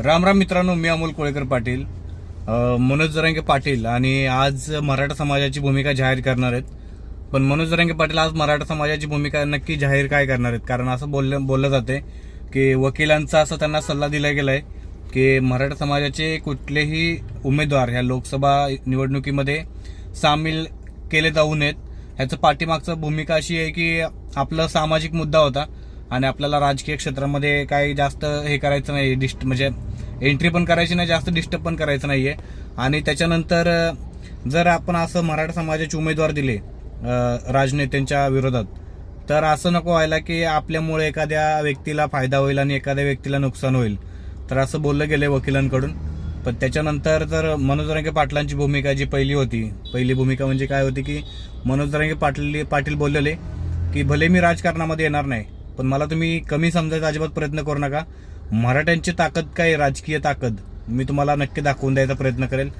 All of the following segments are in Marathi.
राम राम मित्रांनो मी अमोल कोळेकर पाटील. मनोज जरांगे पाटील आणि आज मराठा समाजाची भूमिका जाहीर करणार आहेत. पण मनोज जरांगे पाटील आज मराठा समाजाची भूमिका नक्की जाहीर काय करणार आहेत? कारण असं बोललं बोललं जाते की वकिलांचा असं त्यांना सल्ला दिला गेलाय की मराठा समाजाचे कुठलेही उमेदवार ह्या लोकसभा निवडणुकीमध्ये सामील केले जाऊ नयेत. ह्याचं पाठीमागचं भूमिका अशी आहे की आपला सामाजिक मुद्दा होता. आणि आपल्याला राजकीय क्षेत्रामध्ये काही जास्त हे करायचं नाही डिस्ट म्हणजे एंट्री पण करायची नाही जास्त डिस्टर्ब पण करायचं नाही आहे आणि त्याच्यानंतर जर आपण असं मराठा समाजाचे उमेदवार दिले राजनेत्यांच्या विरोधात तर असं नको व्हायला की आपल्यामुळे एखाद्या व्यक्तीला फायदा होईल आणि एखाद्या व्यक्तीला नुकसान होईल. तर असं बोललं गेलं वकिलांकडून. पण त्याच्यानंतर जर मनोजरंगे पाटलांची भूमिका जी पहिली होती पहिली भूमिका म्हणजे काय होती की मनोज रंगे पाटील पाटील बोललेले की भले मी राजकारणामध्ये येणार नाही पण मला तुम्ही कमी समजायचा अजिबात प्रयत्न करू नका. मराठ्यांची ताकद काय आहे, राजकीय ताकद. मी तुम्हाला नक्की दाखवून द्यायचा प्रयत्न करेल.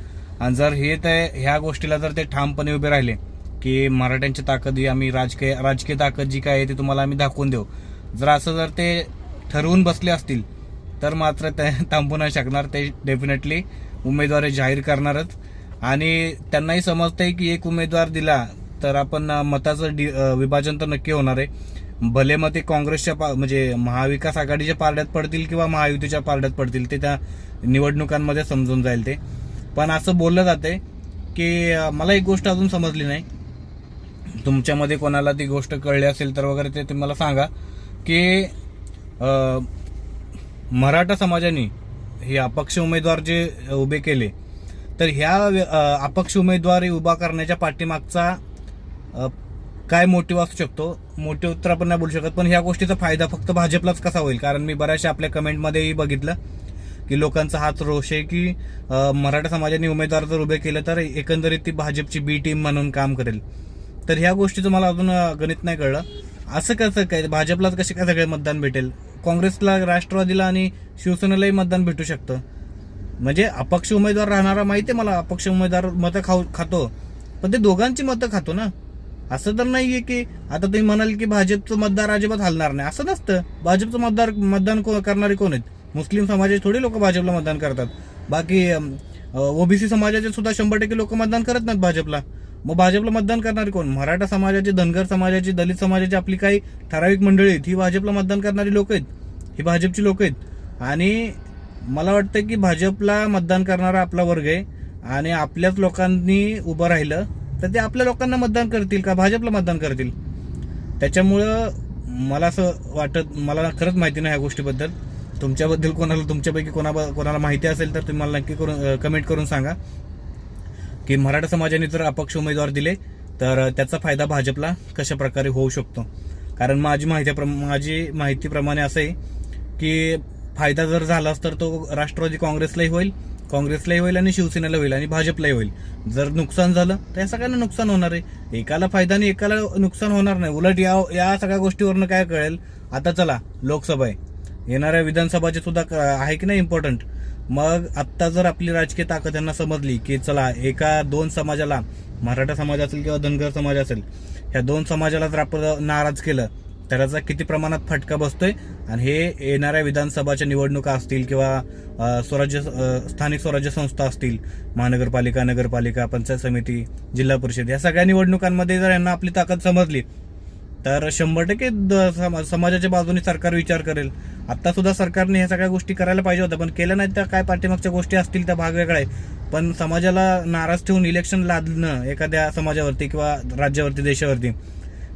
आणि जर हे ते ह्या गोष्टीला जर ते ठामपणे उभे राहिले की मराठ्यांची ताकद ही आम्ही राजकीय राजकीय ताकद जी काय आहे ती तुम्हाला आम्ही दाखवून देऊ. जर असं जर ते ठरवून बसले असतील तर मात्र ते थांबू नाही शकणार. ते डेफिनेटली उमेदवार जाहीर करणारच. आणि त्यांनाही समजतंय की एक उमेदवार दिला तर आपण मताचं डि- विभाजन तर नक्की होणार आहे. भले मग ते काँग्रेसच्या पा- म्हणजे महाविकास आघाडीच्या पारड्यात पडतील किंवा महायुतीच्या पारड्यात पडतील ते त्या निवडणुकांमध्ये समजून जाईल ते. पण असं बोललं जाते की मला एक गोष्ट अजून समजली नाही. तुमच्यामध्ये कोणाला ती गोष्ट कळली असेल तर वगैरे ते तुम्ही मला सांगा की मराठा समाजाने हे अपक्ष उमेदवार जे उभे केले तर ह्या अपक्ष उमेदवारी उभा करण्याच्या पाठीमागचा काय मोटिव्ह असू शकतो? मोटिव्ह तर आपण नाही बोलू शकत पण ह्या गोष्टीचा फायदा फक्त भाजपलाच कसा होईल? कारण मी बऱ्याचशा आपल्या कमेंटमध्येही बघितलं की लोकांचा हाच रोष आहे की मराठा समाजाने उमेदवार जर उभे केले तर एकंदरीत ती भाजपची बी टीम म्हणून काम करेल. तर ह्या गोष्टीचं मला अजून गणित नाही कळलं. असं कसं काय भाजपलाच कसे काय सगळे मतदान भेटेल? काँग्रेसला राष्ट्रवादीला आणि शिवसेनेलाही मतदान भेटू शकतं. म्हणजे अपक्ष उमेदवार राहणारा माहिती आहे मला अपक्ष उमेदवार मतं खाऊ खातो. पण ते दोघांची मतं खातो ना. असं तर नाहीये की आता तुम्ही म्हणाल की भाजपचं मतदार अजिबात हलणार नाही. असं नसतं. भाजपचं मतदार मतदान को- करणारे कोण आहेत? मुस्लिम समाजाचे थोडी लोक भाजपला मतदान करतात. बाकी ओबीसी समाजाचे सुद्धा शंभर टक्के लोक मतदान करत नाहीत भाजपला. मग भाजपला मतदान करणारे कोण? मराठा समाजाचे धनगर समाजाची दलित समाजाची आपली काही ठराविक मंडळी आहेत ही भाजपला मतदान करणारी लोक आहेत. ही भाजपची लोक आहेत. आणि मला वाटतं की भाजपला मतदान करणारा आपला वर्ग आहे. आणि आपल्याच लोकांनी उभं राहिलं. तर ते आपल्या लोकांना मतदान करतील का? भाजपला मतदान करतील. त्याच्यामुळं मला असं वाटत मला खरंच माहिती नाही ह्या गोष्टीबद्दल. तुमच्याबद्दल कोणाला तुमच्यापैकी कोणा कोणाला माहिती असेल तर तुम्ही मला नक्की करून कमेंट करून सांगा. की मराठा समाजाने जर अपक्ष उमेदवार दिले तर त्याचा फायदा भाजपला कशा प्रकारे होऊ शकतो? कारण माझी माहिती माझी माहितीप्रमाणे असं आहे की फायदा जर झालाच तर तो राष्ट्रवादी काँग्रेसलाही होईल काँग्रेसलाही होईल आणि शिवसेनेला होईल आणि भाजपलाही होईल. जर नुकसान झालं तर या सगळ्यांना नुकसान होणार आहे. एकाला फायदा आणि एकाला नुकसान होणार नाही. उलट या या सगळ्या गोष्टीवरनं काय कळेल? आता चला लोकसभा आहे. येणाऱ्या विधानसभाचे सुद्धा क- आहे की नाही इम्पॉर्टंट मग आत्ता जर आपली राजकीय ताकद त्यांना समजली की चला एका दोन समाजाला मराठा समाज असेल किंवा धनगर समाज असेल ह्या दोन समाजाला जर आपण नाराज केलं त्याचा किती प्रमाणात फटका बसतोय आणि हे येणाऱ्या विधानसभाच्या निवडणुका असतील किंवा स्वराज्य स्थानिक स्वराज्य संस्था असतील महानगरपालिका नगरपालिका पंचायत समिती जिल्हा परिषद या सगळ्या निवडणुकांमध्ये जर यांना आपली ताकद समजली तर शंभर टक्के द- समाजाच्या बाजूने सरकार विचार करेल. आता सुद्धा सरकारने ह्या सगळ्या गोष्टी करायला पाहिजे होत्या पण केल्या नाहीत त्या काय पाठीमागच्या गोष्टी असतील त्या भाग वेगळा आहे. पण समाजाला नाराज ठेवून इलेक्शन लादणं एखाद्या समाजावरती किंवा राज्यावरती देशावरती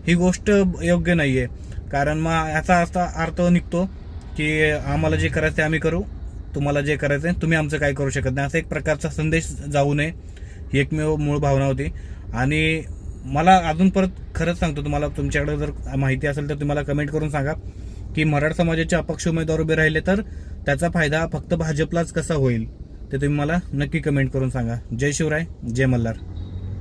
ही गोष्ट योग्य नाही आहे कारण मग याचा असा अर्थ निघतो की आम्हाला जे करायचं आहे आम्ही करू तुम्हाला जे करायचं आहे तुम्ही आमचं काय करू शकत नाही. असा एक प्रकारचा संदेश जाऊ नये. ही एकमेव मूळ भावना होती. आणि मला अजून परत खरंच सांगतो तुम्हाला तुमच्याकडे जर माहिती असेल तर तुम्हाला कमेंट करून सांगा की मराठा समाजाचे अपक्ष उमेदवार उभे राहिले तर त्याचा फायदा फक्त भाजपलाच कसा होईल? ते तुम्ही मला नक्की कमेंट करून सांगा. जय शिवराय जय मल्हार.